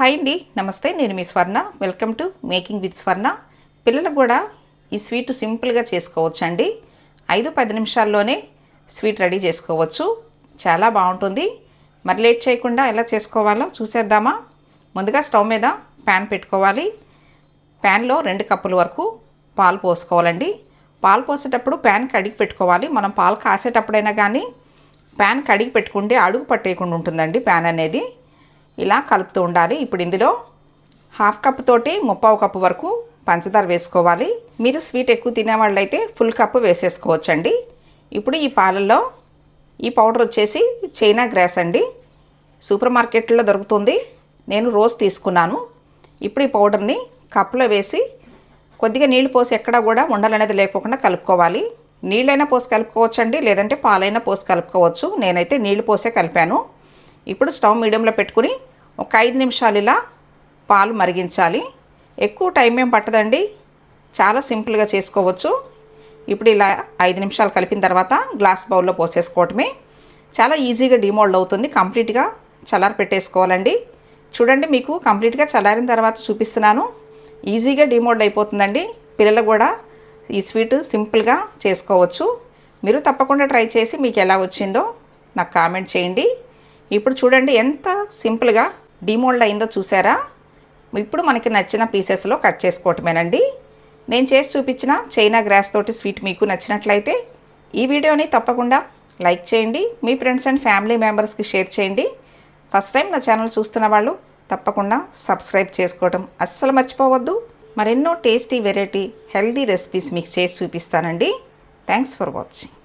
Hi అండి నమస్తే నేను మీ Swarna. Welcome to making with Swarna పిల్లలు కూడా ఈ స్వీట్ సింపుల్గా చేసుకోవచ్చు అండి ఐదు పది నిమిషాల్లోనే స్వీట్ రెడీ చేసుకోవచ్చు. చాలా బాగుంటుంది. మరి లేట్ చేయకుండా ఎలా చేసుకోవాలో చూసేద్దామా? ముందుగా స్టవ్ మీద ప్యాన్ పెట్టుకోవాలి. ప్యాన్లో రెండు కప్పుల వరకు పాలు పోసుకోవాలండి. పాలు పోసేటప్పుడు ప్యాన్ కడిగి పెట్టుకోవాలి. మనం పాలు కాసేటప్పుడైనా కానీ ప్యాన్ కడిగి పెట్టుకుంటే అడుగు పట్టేయకుండా ఉంటుందండి ప్యాన్ అనేది. ఇలా కలుపుతూ ఉండాలి. ఇప్పుడు ఇందులో హాఫ్ కప్ తోటి ముప్పావు కప్పు వరకు పంచదార వేసుకోవాలి. మీరు స్వీట్ ఎక్కువ తినేవాళ్ళైతే ఫుల్ కప్పు వేసేసుకోవచ్చండి. ఇప్పుడు ఈ పాలల్లో ఈ పౌడర్ వచ్చేసి చైనా గ్రాస్ అండి. సూపర్ మార్కెట్లో దొరుకుతుంది. నేను రోజు తీసుకున్నాను. ఇప్పుడు ఈ పౌడర్ని కప్పులో వేసి కొద్దిగా నీళ్ళు పోసి ఎక్కడా కూడా ఉండలనేది లేకోకుండా కలుపుకోవాలి. నీళ్ళైనా పోసి కలుపుకోవచ్చండి లేదంటే పాలైనా పోసి కలుపుకోవచ్చు. నేనైతే నీళ్ళు పోసే కలిపాను. ఇప్పుడు స్టవ్ మీడియంలో పెట్టుకుని ఒక ఐదు నిమిషాలు ఇలా పాలు మరిగించాలి. ఎక్కువ టైం ఏం పట్టదండి. చాలా సింపుల్గా చేసుకోవచ్చు. ఇప్పుడు ఇలా ఐదు నిమిషాలు కలిపిన తర్వాత గ్లాస్ బౌల్లో పోసేసుకోవటమే. చాలా ఈజీగా డిమోల్డ్ అవుతుంది. కంప్లీట్గా చల్లారి పెట్టేసుకోవాలండి. చూడండి మీకు కంప్లీట్గా చల్లారిన తర్వాత చూపిస్తున్నాను. ఈజీగా డిమోల్డ్ అయిపోతుందండి. పిల్లలు కూడా ఈ స్వీట్ సింపుల్గా చేసుకోవచ్చు. మీరు తప్పకుండా ట్రై చేసి మీకు ఎలా వచ్చిందో నాకు కామెంట్ చేయండి. ఇప్పుడు చూడండి ఎంత సింపుల్గా డిమోల్డ్ అయిందో చూసారా? ఇప్పుడు మనకి నచ్చిన పీసెస్లో కట్ చేసుకోవటమేనండి. నేను చేసి చూపించిన చైనా గ్రాస్ తోటి స్వీట్ మీకు నచ్చినట్లయితే ఈ వీడియోని తప్పకుండా లైక్ చేయండి మీ ఫ్రెండ్స్ అండ్ ఫ్యామిలీ మెంబర్స్కి షేర్ చేయండి. ఫస్ట్ టైం నా ఛానల్ చూస్తున్న వాళ్ళు తప్పకుండా సబ్స్క్రైబ్ చేసుకోవడం అస్సలు మర్చిపోవద్దు. మరెన్నో టేస్టీ వెరైటీ హెల్దీ రెసిపీస్ మీకు చేసి చూపిస్తానండి. Thanks for watching.